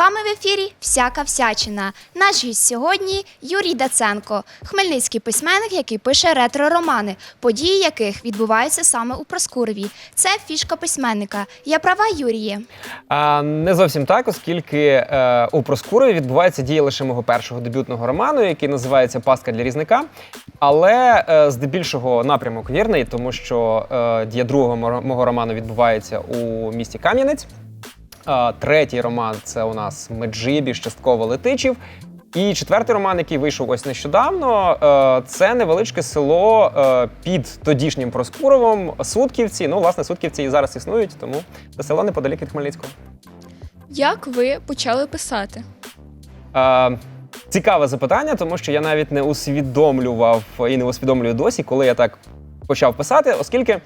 вами в ефірі Всяка всячина. Наш гість сьогодні Юрій Даценко, хмельницький письменник, який пише ретро-романи, події яких відбуваються саме у Проскурові. Це фішка письменника. Я права, Юріє. А, не зовсім так, оскільки е, у Проскурові відбувається дія лише мого першого дебютного роману, який називається Пастка для різника. Але е, здебільшого напрямок вірний, тому що е, дія другого мого роману відбувається у місті Кам'янець. Третій роман це у нас Меджибіж, частково Летичів. І четвертий роман, який вийшов ось нещодавно, е, це невеличке село е, під тодішнім Проскуровом, Сутківці. Ну, власне, Сутківці і зараз існують, тому це село неподалік від Хмельницького. Як ви почали писати? Е, цікаве запитання, тому що я навіть не усвідомлював і не усвідомлюю досі, коли я так почав писати, оскільки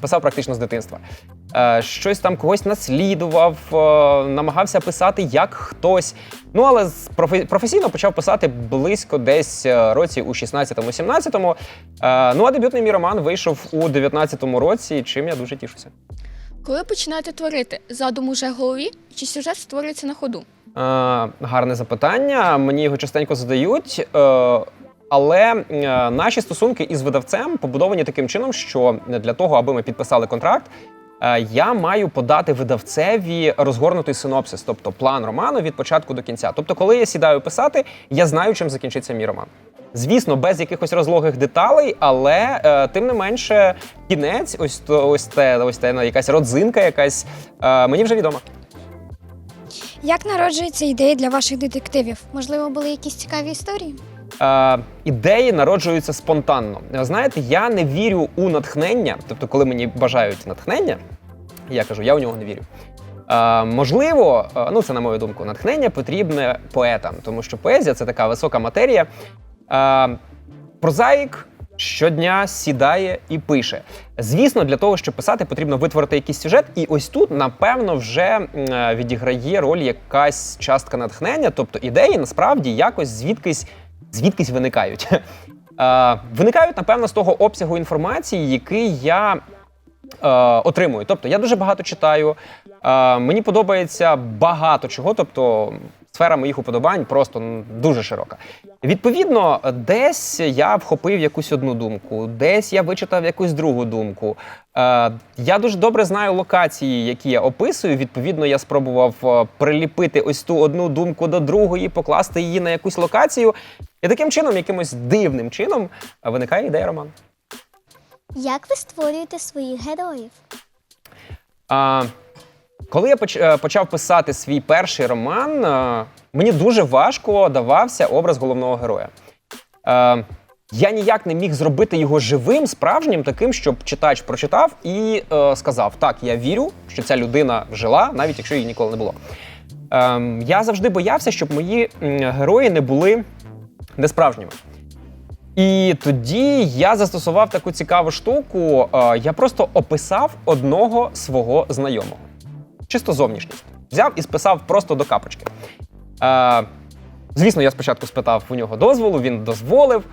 писав практично з дитинства. Е, щось там когось наслідував, е, намагався писати як хтось. Ну, але професійно почав писати близько десь е, році у 16-17. Е, ну а дебютний мій роман вийшов у 19-му році, чим я дуже тішуся. Коли починаєте творити, задум уже в голові чи сюжет створюється на ходу? Е, гарне запитання. Мені його частенько задають. Е, але наші стосунки із видавцем побудовані таким чином, що для того, аби ми підписали контракт, я маю подати видавцеві розгорнутий синопсис, тобто план роману від початку до кінця. Тобто, коли я сідаю писати, я знаю, чим закінчиться мій роман. Звісно, без якихось розлогих деталей, але е, тим не менше, кінець, ось то, ось те, ось те, ну, якась родзинка, якась е, мені вже відома. Як народжуються ідеї для ваших детективів? Можливо, були якісь цікаві історії? Е, ідеї народжуються спонтанно. Знаєте, я не вірю у натхнення. Тобто, коли мені бажають натхнення, я кажу, я у нього не вірю. Е, можливо, е, ну це на мою думку, натхнення потрібне поетам, тому що поезія це така висока матерія. Е, прозаїк щодня сідає і пише. Звісно, для того, щоб писати, потрібно витворити якийсь сюжет, і ось тут, напевно, вже е, відіграє роль якась частка натхнення, тобто ідеї насправді якось звідкись, звідкись виникають. Е, виникають, напевно, з того обсягу інформації, який я е, отримую. Тобто я дуже багато читаю, е, мені подобається багато чого, тобто сфера моїх уподобань просто дуже широка. Відповідно, десь я вхопив якусь одну думку, десь я вичитав якусь другу думку. Е, я дуже добре знаю локації, які я описую. Відповідно, я спробував е, приліпити ось ту одну думку до другої, покласти її на якусь локацію. І таким чином, якимось дивним чином, е, виникає ідея роману. Як ви створюєте своїх героїв? А, коли я е, почав писати свій перший роман, е, мені дуже важко давався образ головного героя. Е, я ніяк не міг зробити його живим, справжнім, таким, щоб читач прочитав і сказав: Так, я вірю, що ця людина жила, навіть якщо її ніколи не було. Е, я завжди боявся, щоб мої герої не були несправжніми. І тоді я застосував таку цікаву штуку. Я просто описав одного свого знайомого. Чисто зовнішність. Взяв і списав просто до капочки. Е, Звісно, я спочатку спитав у нього дозволу, він дозволив.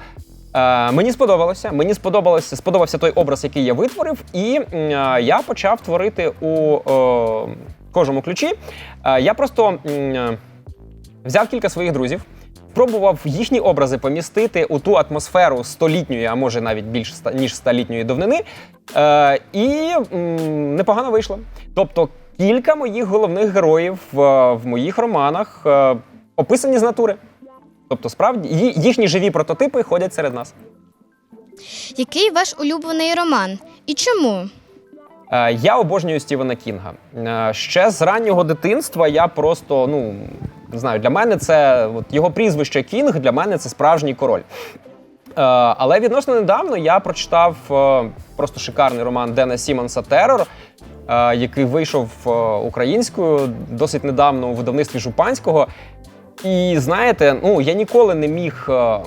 Е, Мені сподобалося. Мені сподобалося, сподобався той образ, який я витворив, і е, я почав творити у е, кожному ключі. Е, Я просто е, взяв кілька своїх друзів, спробував їхні образи помістити у ту атмосферу столітньої, а може навіть більш ніж столітньої давнини. Е, і м, непогано вийшло. Тобто, кілька моїх головних героїв е, в моїх романах е, описані з натури. Тобто, справді їхні живі прототипи ходять серед нас. Який ваш улюблений роман? І чому? Е, Я обожнюю Стівена Кінга. Ще з раннього дитинства я просто, ну не знаю, для мене це от його прізвище Кінг, для мене це справжній король. Але відносно недавно я прочитав просто шикарний роман Дена Сімонса Терор, який вийшов е, українською досить недавно у видавництві Жупанського. І знаєте, ну я ніколи не міг е,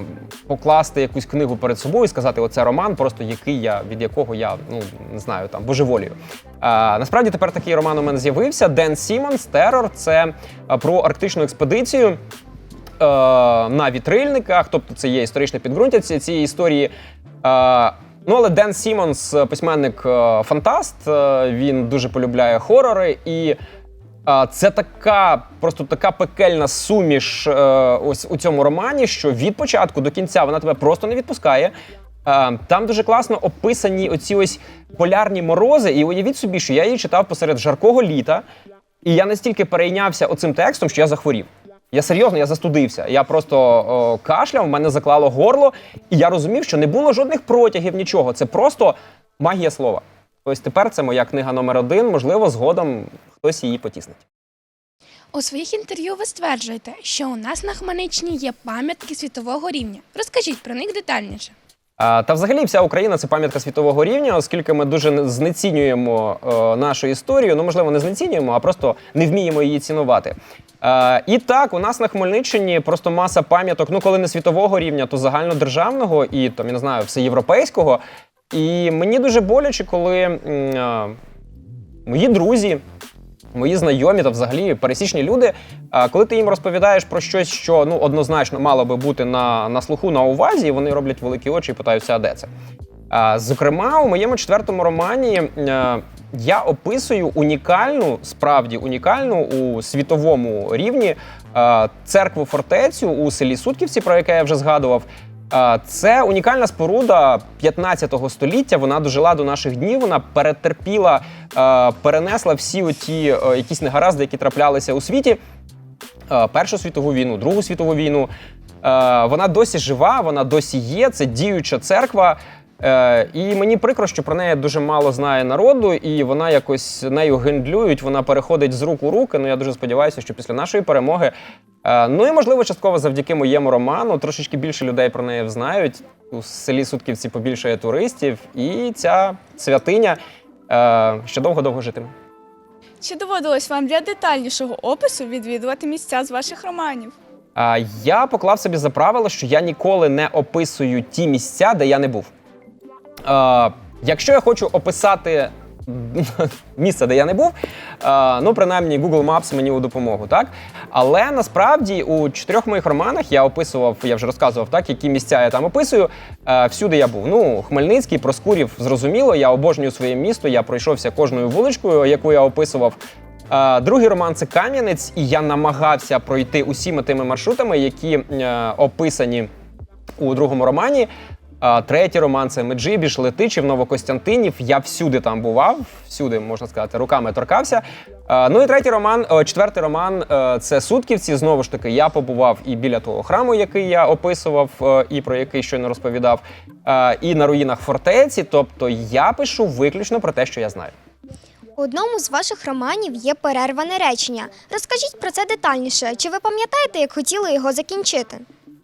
покласти якусь книгу перед собою і сказати, оце роман, просто який я від якого я ну не знаю там божеволію. Е, насправді тепер такий роман у мене з'явився. Ден Сімонс Терор. Це е, про арктичну експедицію. е, На вітрильниках, тобто це є історичне підґрунтя цієї історії. Ну, але Ден Сімонс, е, письменник е, фантаст, е, він дуже полюбляє хорори, і Це така, просто така пекельна суміш ось у цьому романі, що від початку до кінця вона тебе просто не відпускає. Там дуже класно описані оці ось полярні морози, і уявіть собі, що я її читав посеред жаркого літа, і я настільки перейнявся оцим текстом, що я захворів. Я серйозно, я застудився. Я просто о, кашляв, в мене заклало горло, і я розумів, що не було жодних протягів, нічого. Це просто магія слова. Ось тепер це моя книга номер один. Можливо, згодом хтось її потіснить. У своїх інтерв'ю ви стверджуєте, що у нас на Хмельниччині є пам'ятки світового рівня. Розкажіть про них детальніше. А, Та взагалі вся Україна це пам'ятка світового рівня, оскільки ми дуже знецінюємо е, нашу історію. Ну, можливо, не знецінюємо, а просто не вміємо її цінувати. Е, і так, у нас на Хмельниччині просто маса пам'яток, ну коли не світового рівня, то загальнодержавного і там, я не знаю, всеєвропейського. І мені дуже боляче, коли е, мої друзі, мої знайомі та взагалі пересічні люди, а, коли ти їм розповідаєш про щось, що ну однозначно мало би бути на, на слуху на увазі, вони роблять великі очі і питаються, а де це. Зокрема, у моєму четвертому романі е, я описую унікальну, справді унікальну у світовому рівні е, церкву фортецю у селі Сутківці, про яке я вже згадував. Е, Це унікальна споруда 15 століття. Вона дожила до наших днів. Вона перетерпіла, перенесла всі оті якісь негаразди, які траплялися у світі. Першу світову війну, Другу світову війну. Вона досі жива, вона досі є. Це діюча церква. Е, І мені прикро, що про неї дуже мало знає народу, і вона якось нею гендлюють, вона переходить з рук у руки. Ну я дуже сподіваюся, що після нашої перемоги, е, ну і можливо, частково завдяки моєму роману, трошечки більше людей про неї знають. У селі Сутківці побільшає туристів, і ця святиня е, ще довго-довго житиме. Чи доводилось вам для детальнішого опису відвідувати місця з ваших романів? А, Я поклав собі за правило, що я ніколи не описую ті місця, де я не був. А, Якщо я хочу описати місце, де я не був, а, ну принаймні Google Maps мені у допомогу, так? Але насправді у чотирьох моїх романах я описував, я вже розказував, так, які місця я там описую. Е, Всюди я був. Ну, Хмельницький, Проскурів, зрозуміло, я обожнюю своє місто, я пройшовся кожною вуличкою, яку я описував. Е, Другий роман це Кам'янець, і я намагався пройти усіма тими маршрутами, які е, описані у другому романі. Третій роман це Меджибіж, Летичів, Новокостянтинів. Я всюди там бував, всюди можна сказати, руками торкався. Ну і третій роман, четвертий роман е, це Сутківці. Знову ж таки, я побував і біля того храму, який я описував, е, і про який щойно розповідав, е, і на руїнах фортеці. Тобто я пишу виключно про те, що я знаю. У одному з ваших романів є перерване речення. Розкажіть про це детальніше. Чи ви пам'ятаєте, як хотіли його закінчити?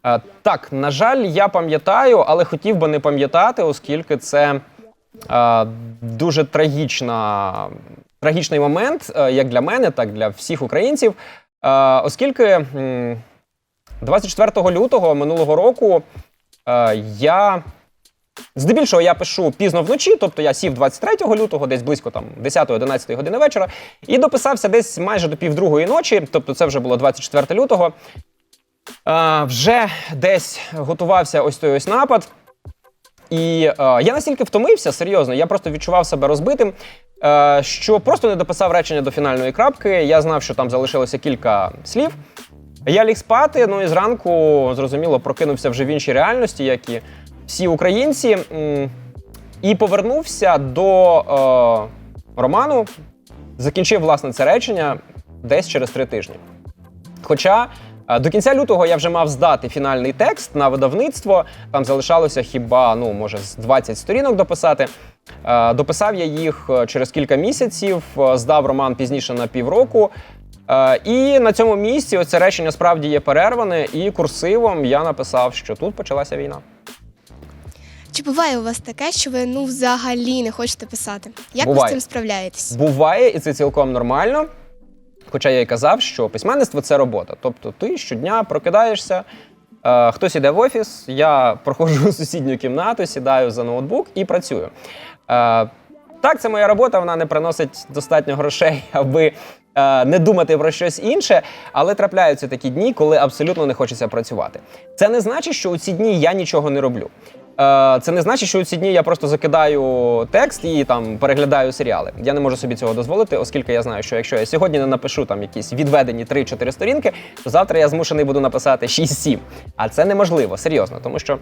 Е, Так, на жаль, я пам'ятаю, але хотів би не пам'ятати, оскільки це е, дуже трагічна, трагічний момент, е, як для мене, так і для всіх українців. Оскільки 24 лютого минулого року я. Здебільшого я пишу пізно вночі, тобто я сів 23 лютого, десь близько там 10-11 години вечора, і дописався десь майже до півдругої ночі, тобто це вже було 24 лютого. Е, вже десь готувався ось той ось напад. І е, я настільки втомився, серйозно, я просто відчував себе розбитим, е, що просто не дописав речення до фінальної крапки. Я знав, що там залишилося кілька слів. Я ліг спати, ну і зранку, зрозуміло, прокинувся вже в іншій реальності, як і всі українці. І повернувся до е, роману, закінчив власне це речення десь через три тижні. Хоча до кінця лютого я вже мав здати фінальний текст на видавництво. Там залишалося хіба ну може з 20 сторінок дописати. Е, Дописав я їх е, через кілька місяців, е, здав роман пізніше на півроку. І на цьому місці оце речення справді є перерване, і курсивом я написав, що тут почалася війна. Чи буває у вас таке, що ви ну взагалі не хочете писати? Як ви з цим справляєтесь? Буває, і це цілком нормально. Хоча я й казав, що письменництво це робота. Тобто ти щодня прокидаєшся, е, хтось іде в офіс, я проходжу у сусідню кімнату, сідаю за ноутбук і працюю. Е, так, це моя робота, вона не приносить достатньо грошей, аби е, не думати про щось інше, але трапляються такі дні, коли абсолютно не хочеться працювати. Це не значить, що у ці дні я нічого не роблю. Е, це не значить, що у ці дні я просто закидаю текст і там переглядаю серіали. Я не можу собі цього дозволити, оскільки я знаю, що якщо я сьогодні не напишу там якісь відведені 3-4 сторінки, то завтра я змушений буду написати 6-7. А це неможливо, серйозно, тому що.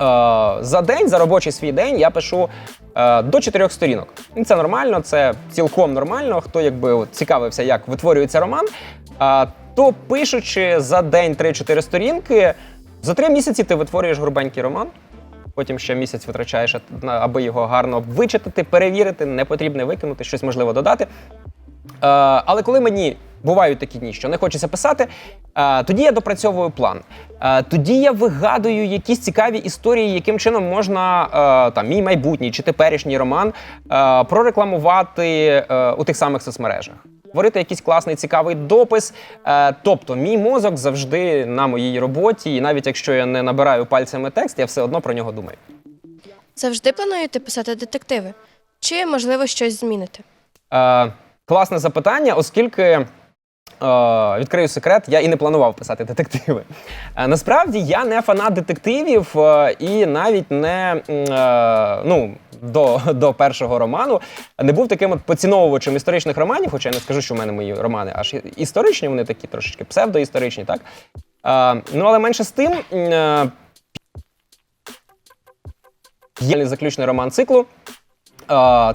Е, за день, за робочий свій день, я пишу е, до чотирьох сторінок. І це нормально, це цілком нормально. Хто якби цікавився, як витворюється роман, е, то пишучи за день 3-4 сторінки, за три місяці ти витворюєш грубенький роман. Потім ще місяць витрачаєш, аби його гарно вичитати, перевірити, не потрібне викинути, щось можливо додати. Е, але коли мені бувають такі дні, що не хочеться писати, е, тоді я допрацьовую план. Е, тоді я вигадую якісь цікаві історії, яким чином можна там мій майбутній чи теперішній роман прорекламувати у тих самих соцмережах. Створити якийсь класний цікавий допис. Е, тобто, мій мозок завжди на моїй роботі, і навіть якщо я не набираю пальцями текст, я все одно про нього думаю. Завжди плануєте писати детективи? Чи, можливо, щось змінити? Е, класне запитання, оскільки. Е, Відкрию секрет, я і не планував писати детективи. Е, Насправді я не фанат детективів е, і навіть не ну, до, до першого роману не був таким от поціновувачем історичних романів, хоча я не скажу, що в мене мої романи аж історичні, вони такі трошечки псевдоісторичні, так? Ну, але менше з тим, є заключний роман циклу.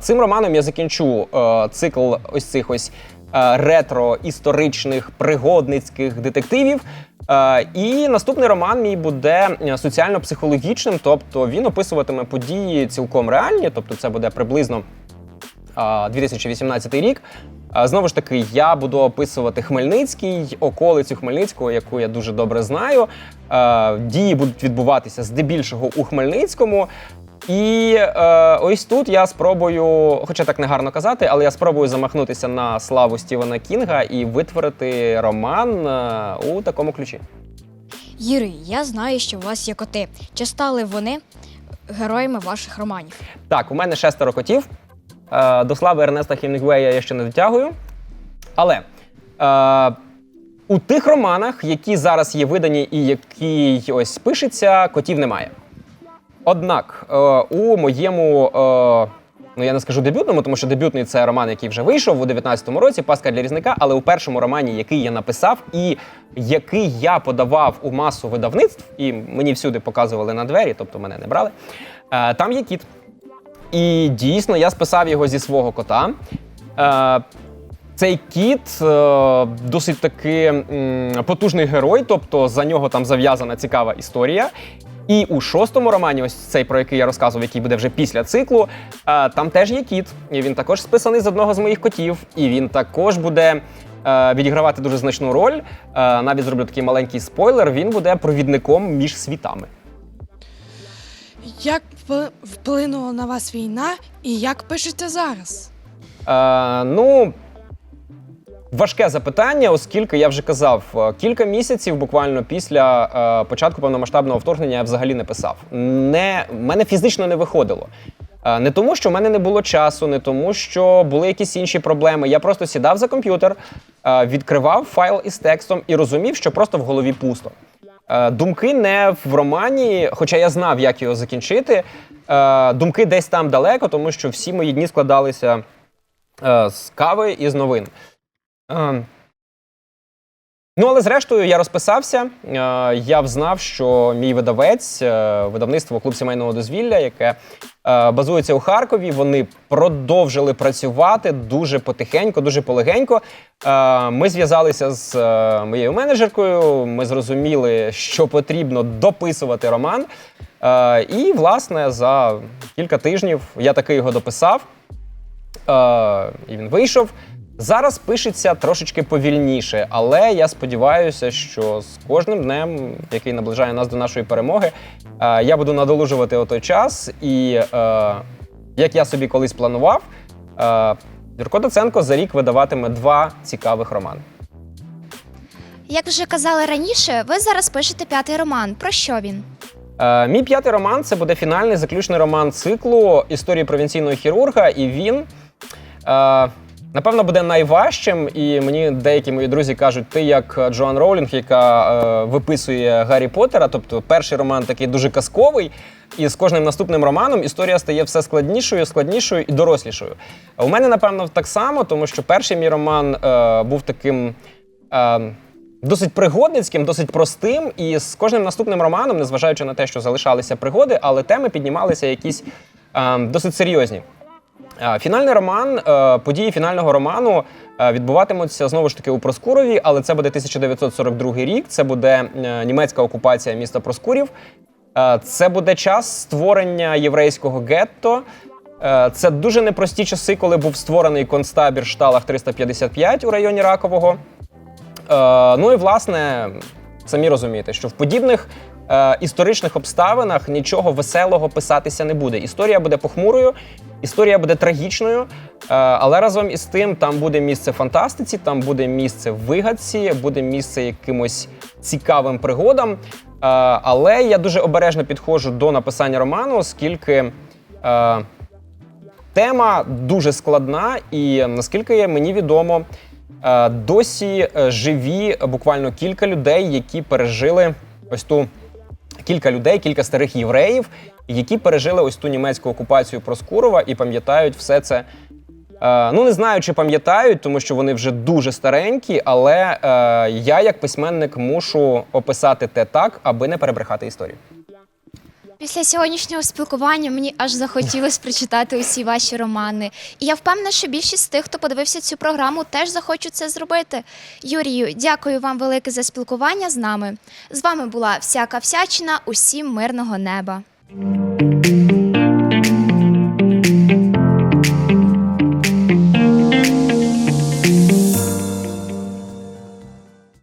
Цим романом я закінчу цикл ось цих ось е, ретро-історичних пригодницьких детективів. Е, І наступний роман мій буде е, соціально-психологічним, тобто він описуватиме події цілком реальні, тобто це буде приблизно а, 2018 рік. Знову ж таки, я буду описувати Хмельницький, околицю Хмельницького, яку я дуже добре знаю. Дії будуть відбуватися здебільшого у Хмельницькому. І е, ось тут я спробую, хоча так не гарно казати, але я спробую замахнутися на славу Стівена Кінга і витворити роман е, у такому ключі. Юрій, я знаю, що у вас є коти. Чи стали вони героями ваших романів? Так, у мене шестеро котів. Е, до слави Ернеста Хемінгуея я ще не дотягую. Але е, у тих романах, які зараз є видані і які ось пишеться, котів немає. Однак е, у моєму, е, ну я не скажу дебютному, тому що дебютний це роман, який вже вийшов у 19-му році, Паска для різника, але у першому романі, який я написав, і який я подавав у масу видавництв, і мені всюди показували на двері, тобто мене не брали. Е, там є кіт. І дійсно я списав його зі свого кота. Цей кіт досить таки потужний герой, тобто за нього там зав'язана цікава історія. І у шостому романі, ось цей, про який я розказував, який буде вже після циклу, е, там теж є кіт. І він також списаний з одного з моїх котів. І він також буде е, відігравати дуже значну роль. Е, навіть зроблю такий маленький спойлер. Він буде провідником між світами. Як вплинула на вас війна і як пишете зараз? Е, ну, важке запитання, оскільки я вже казав, е, кілька місяців буквально після е, початку повномасштабного вторгнення я взагалі не писав. Не, мене фізично не виходило. Е, Не тому, що в мене не було часу, не тому, що були якісь інші проблеми. Я просто сідав за комп'ютер, відкривав файл із текстом і розумів, що просто в голові пусто. Думки не в романі, хоча я знав, як його закінчити. Думки десь там далеко, тому що всі мої дні складалися з кави і з новин. Ну, але зрештою я розписався. Я взнав, що мій видавець, е, видавництво клуб сімейного дозвілля, яке е, базується у Харкові, вони продовжили працювати дуже потихеньку, дуже полегенько. Е, Ми зв'язалися з моєю менеджеркою. Ми зрозуміли, що потрібно дописувати роман. І, власне, за кілька тижнів я таки його дописав. І він вийшов. Зараз пишеться трошечки повільніше, але я сподіваюся, що з кожним днем, який наближає нас до нашої перемоги, е, я буду надолужувати отой час. І е, як я собі колись планував, е, Юрко Доценко за рік видаватиме два цікавих романи. Як вже казали раніше, ви зараз пишете п'ятий роман. Про що він? Е, мій п'ятий роман це буде фінальний заключний роман циклу історії провінційного хірурга, і він. Е, напевно, буде найважчим. І мені деякі мої друзі кажуть, ти як Джоан Роулінг, яка е, виписує Гаррі Поттера, тобто перший роман такий дуже казковий. І з кожним наступним романом історія стає все складнішою, складнішою і дорослішою. У мене, напевно, так само, тому що перший мій роман е, був таким. Е, Досить пригодницьким, досить простим, і з кожним наступним романом, незважаючи на те, що залишалися пригоди, але теми піднімалися якісь е, досить серйозні. Фінальний роман, е, події фінального роману е, відбуватимуться знову ж таки у Проскурові, але це буде 1942 рік. Це буде е, німецька окупація міста Проскурів. Це буде час створення єврейського гетто. Це дуже непрості часи, коли був створений концтабір Шталах 355 у районі Ракового. Ну і власне, самі розумієте, що в подібних історичних обставинах нічого веселого писатися не буде. Історія буде похмурою, історія буде трагічною, е, але разом із тим там буде місце фантастиці, там буде місце вигадці, буде місце якимось цікавим пригодам. Е, але я дуже обережно підходжу до написання роману, оскільки. Е, Тема дуже складна, і наскільки мені відомо, досі живі буквально кілька людей, які пережили ось ту кілька людей, кілька старих євреїв, які пережили ось ту німецьку окупацію Проскурова і пам'ятають все це. Е, Ну, не знаю, чи пам'ятають, тому що вони вже дуже старенькі, але е, я, як письменник, мушу описати те так, аби не перебрехати історію. Після сьогоднішнього спілкування мені аж захотілося прочитати усі ваші романи. І я впевнена, що більшість з тих, хто подивився цю програму, теж захочуть це зробити. Юрію, дякую вам велике за спілкування з нами. З вами була всяка всячина. Усім мирного неба. Thank you.